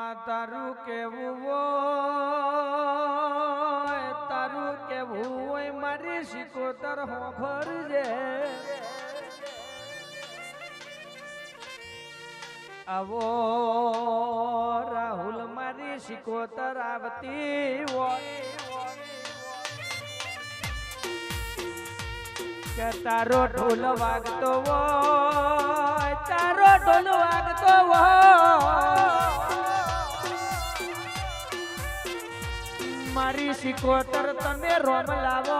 માં તારું કેવું હોય, તારું કેવું હોય, મારી શિકોતર હોભરજે આવો રાહુલ, મારી શિકોતર આવતી હોય. કે તારો ઢોલ વાગતો હોય, તારો ઢોલ વાગતો હોય. મારી શિકોતર તમે રોમ લાવો.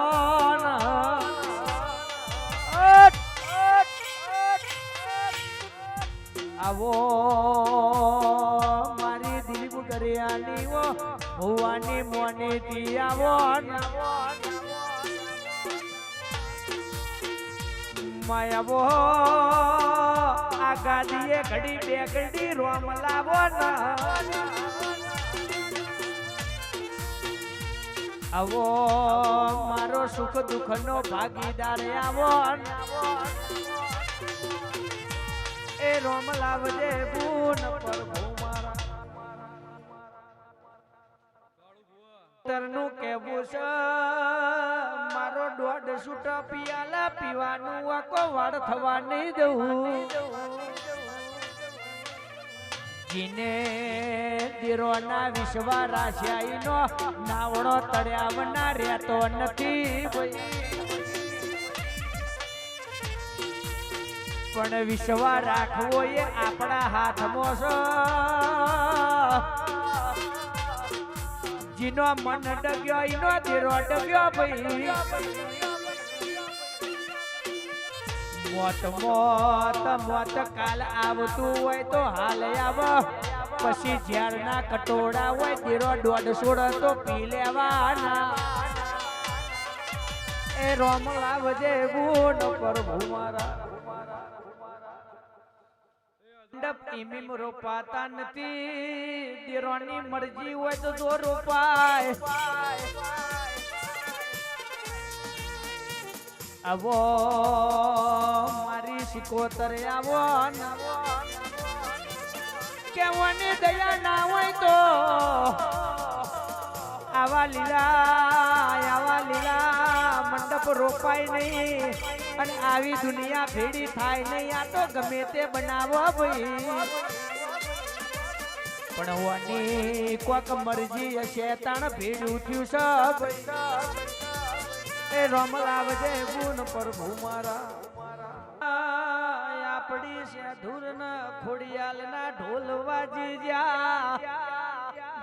આવો મારી દીપ કરિયાની ઓ ભુવાની મોની થી આવો. માયાવો, આ ગાદીએ ઘડી બે ઘડી રોમ લાવો ને. આવો, મારો સુખ દુઃખ નો ભાગીદાર આવો. એ રોમ લાવજે ભૂન પ્રભુ તરનું કેવું છે, મારો દોઢ સૂટ પિયાલા પીવાનું આકો વાળ થવા દઉં. જીને દીરોના વિશ્વા રાશિયાઈનો નાવડો તળ્યાવના રહેતો નથી. પણ વિશ્વા રાખવો એ આપણા હાથમાં છે. જીનો મન ડગ્યો, ઈનો દીરો ડગ્યો ભાઈ. મોત મોત મોત, કાલ આવતું હોય તો હાલ આવ. પછી ઝેરના કટોડા હોય તેરો દોઢસો તો પી લેવાના. એ રોમલા વજે ગુણ પ્રભુ મારા મંડપ ઈમીમ રોપાતા નથી. દીરોની મરજી હોય તો જો રોપાય. આવો, મારી શિકોતર આવો ન. કેવાની દયા ના હોય તો. આવા લીલા આવા લીલા મંડપ રોપાય નહીં. અને આવી દુનિયા ભેડી થાય નહીં. આ તો ગમે તે બનાવો ભાઈ. પણ કોક મરજી હશે, તાણ ભેડું થયું છે એ રમલાવજે ગુણ પ્રભુ મારા. આપડી છે ના ખોડિયાલ ના ઢોલ વાજી જા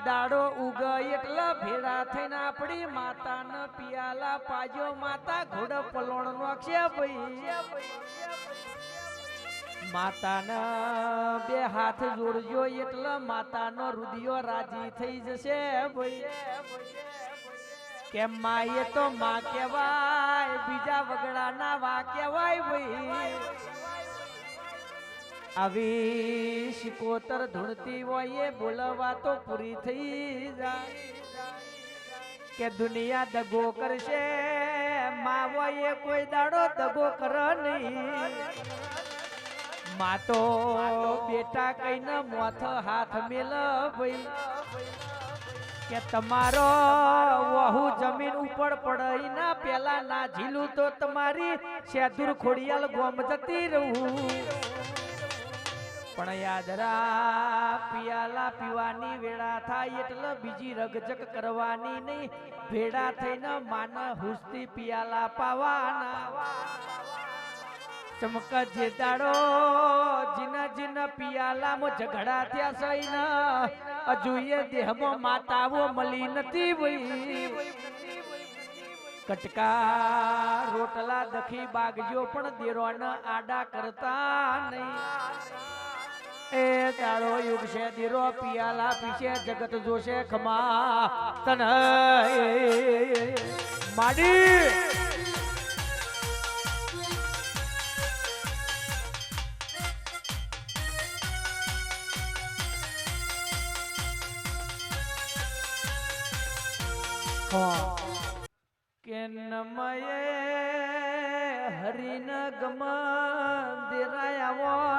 દાડો ઉગ એટલા ભેડા થઈને આપડી માતા ન પિયાલા પાજો માતા ઘોડ પલોણ નો છે માતાના બે હાથ જોડજો એટલે માતાનો રુદિયો રાજી થઈ જશે કે માએ તો માં કહેવાય, બીજા વગડાના વા કહેવાય ભાઈ. આવી શિકોતર ધૂણતી હોય બોલવા તો પૂરી થઈ જાય. કે દુનિયા દગો કરશે માવો એ કોઈ દાડો દગો કર નહીં. માતો બેટા કઈને મોથ હાથ મેલ ભાઈ. કે તમારો વહુ જમીન ઉપર પડાઈ ના, પેલા ના ઝીલું તો તમારી શેદુર ખોડિયાલ ગોમ જતી રહું. પણ યાદ રા પિયાલા પીવાની વેળા થાય એટલે બીજી રગજગ કરવાની નહીં. ભેડા થઈને માન હુસ્તી પિયાલા પાવાના. ચમક જે દાડો, જીન જીના પિયાલામાં ઝઘડા થયા સહી અજુએ દેહમાં માતાઓ મળી નથી વઈ. કટકા, રોટલા, દખી બાગજો પણ દેરોના આડા કરતા નહીં. એ દાડો યુગ છે દીરો પિયાલા પીછે જગત જોશે ખમા તન માડી. કે નમયે હરિન ગમ દેરાયાવન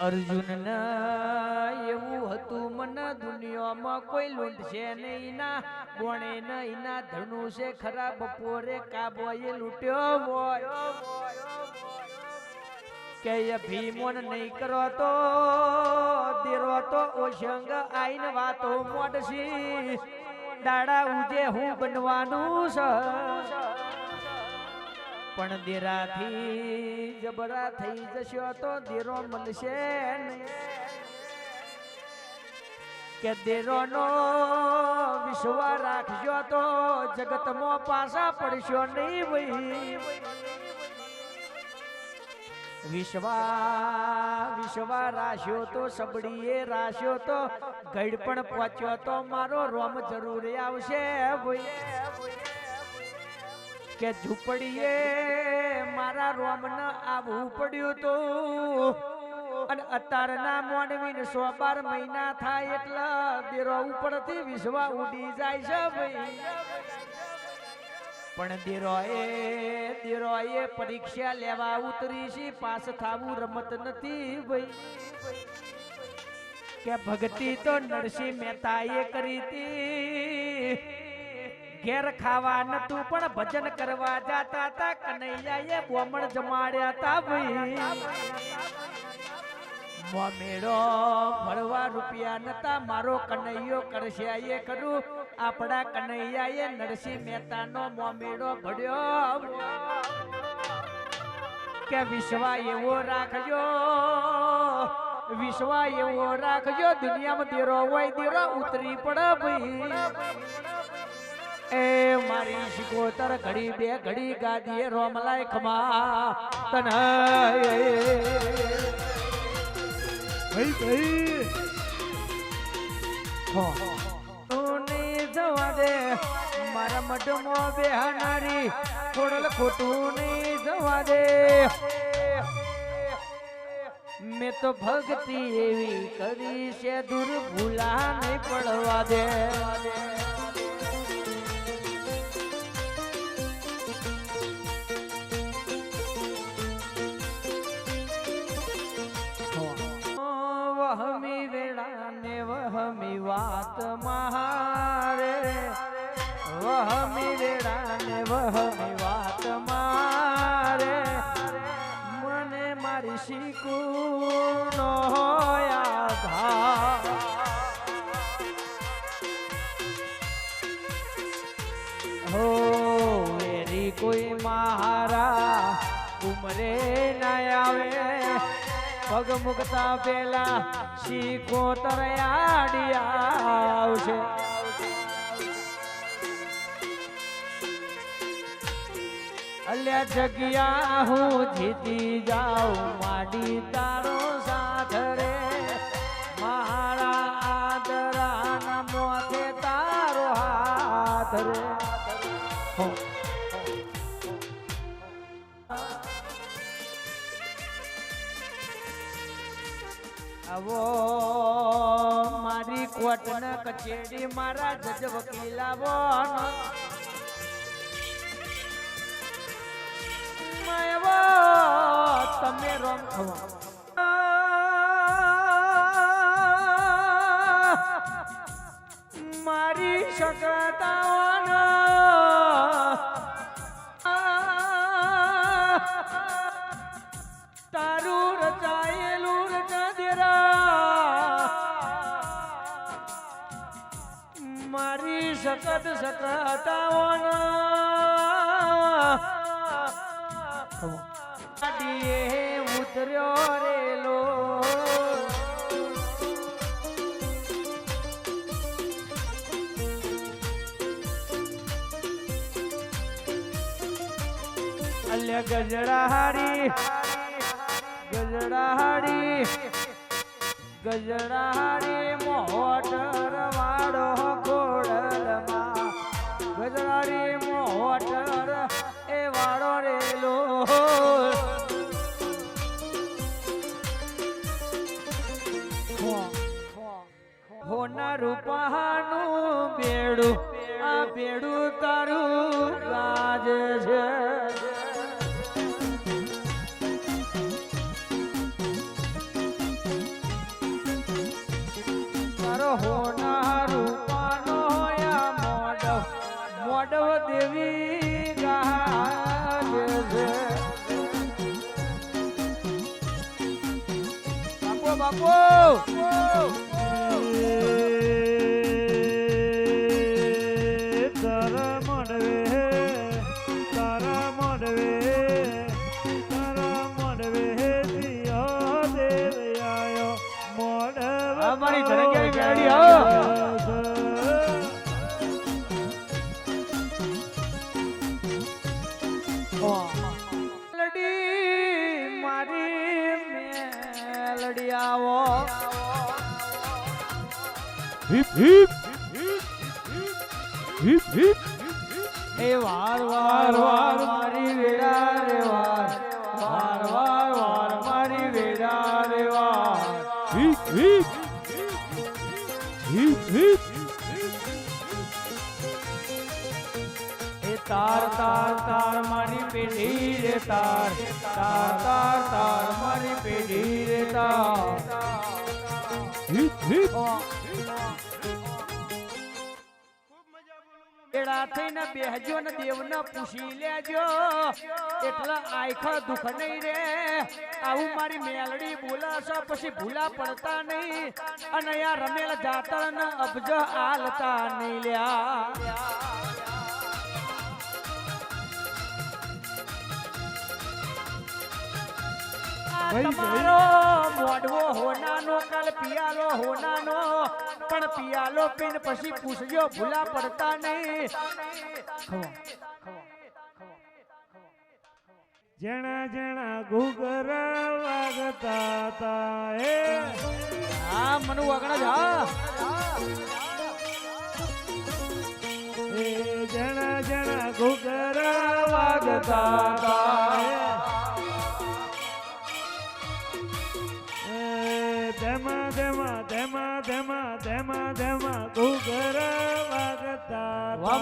અર્જુન એવું હતું, મને દુનિયામાં કોઈ લૂંટશે નહીં ના કોણે નહીં ના ધનુષે ખરા બપોરે કાબોએ લૂંટ્યો હોય. કે ભીમોન નહીં કરો તો, દેરો તો ઓશંગ આઈન વાતો મોડશી. દાડા ઉજે હું બનવાનું છે. પણ દેરાથી જબરા થઈ જશો તો દેરો મળશે કે દેરોનો વિશ્વા રાખજો તો જગતમાં પાછા પડશો નહીં ભાઈ વિશ્વા વિશ્વા રાશ્યો તો સબડીએ રાશ્યો તો ગઈડ પણ પહોંચ્યો તો મારો રોમ જરૂર આવશે ભાઈ કે ઝૂંપડીએ મારા રોમ ન આવવું પડ્યું તો. અને અત્યારના મોનવીને સો બાર મહિના થાય એટલે દેરો ઉપરથી વિશ્વા ઉડી જાય છે ભાઈ. પણ દેરોએ દેરોએ પરીક્ષા લેવા ઉતરી છે, પાસ થવું રમત નથી ભાઈ. કે ભક્તિ તો નરસિંહ મહેતાએ કરી હતી. ઘેર ખાવા નતું, પણ ભજન કરવા જાતા તા, કનૈયાએ બોમણ જમાડ્યા હતા ભાઈ. મોમેડો ભરવા રૂપિયા નતા, મારો કનૈયો કરશે એ કરું. આપણા કનૈયાએ નરસિંહ મહેતાનો મોમેડો ભર્યો કે વિશ્વા એવો રાખજો, વિશ્વા એવો રાખજો, દુનિયામાં દેરો હોય દેરો ઉતરી પડે ભાઈ. એ મારી શિકોતર ઘડી બે ઘડી ગાદીએ રોમલાય ખમા. તને ભાઈ ભાઈ. તું જવા દે મારા મઢમાં બેહાનારી ખોડલ ખોટું નહીં જવા દે મેં તો ભક્તિ એવી કરી છે દૂર ભૂલા નહીં પડવા દે. ઉમરે ના આવે. પગ મુકતા પેલા શીખો તરયાડિયા આવશે. અલ્યા જગ્યા હું જીતી જાઉં, માડી તારો સાથ રે. મારી કોટ ને કચેરી મારા જજ વકીલાવો તમે રોમ મારી શકતાઓનો સખત સખતાઓનો ઉતર્યો રેલો અલ્ય ગજડાહારી ગજડાહારી ગજડાહારી મોટર વાળો ખોડલમાં ગજડારી મોટર એ વાળો રેલો હોના રૂપાનું એ વાર વાર વાર મારી વેડા રે વાર વાર વાર વાર મારી વેડા રે વાર હિપ હિપ હિપ હિપ એ તાર તાર તાર મારી પેઢી રે તાર તાર તાર તાર મારી પેઢી રે તાર હિપ હિપ એડા થઈને બેહજો ને દેવને પૂછી લેજો. એટલે આયખા દુઃખ નહીં રે. આવું મારી મેલડી બોલાશે પછી ભૂલા પડતા નહીં. અને આ રમેલ જાતળ ને અબજ આલતા નહીં લ્યા. તમારો મોઢવો હોનાનો કાલ પિયાલો હોનાનો. પણ પિયાલો પીન પછી પૂછજો ભૂલા પડતા નહીં. જણા જણા ઘુઘર વાગતા તા એ. હા મનુ વાગણા જા એ જણા જણા ઘુઘર વાગતા તા ધેમા ધેમા ઘુઘર વાગતા વાહ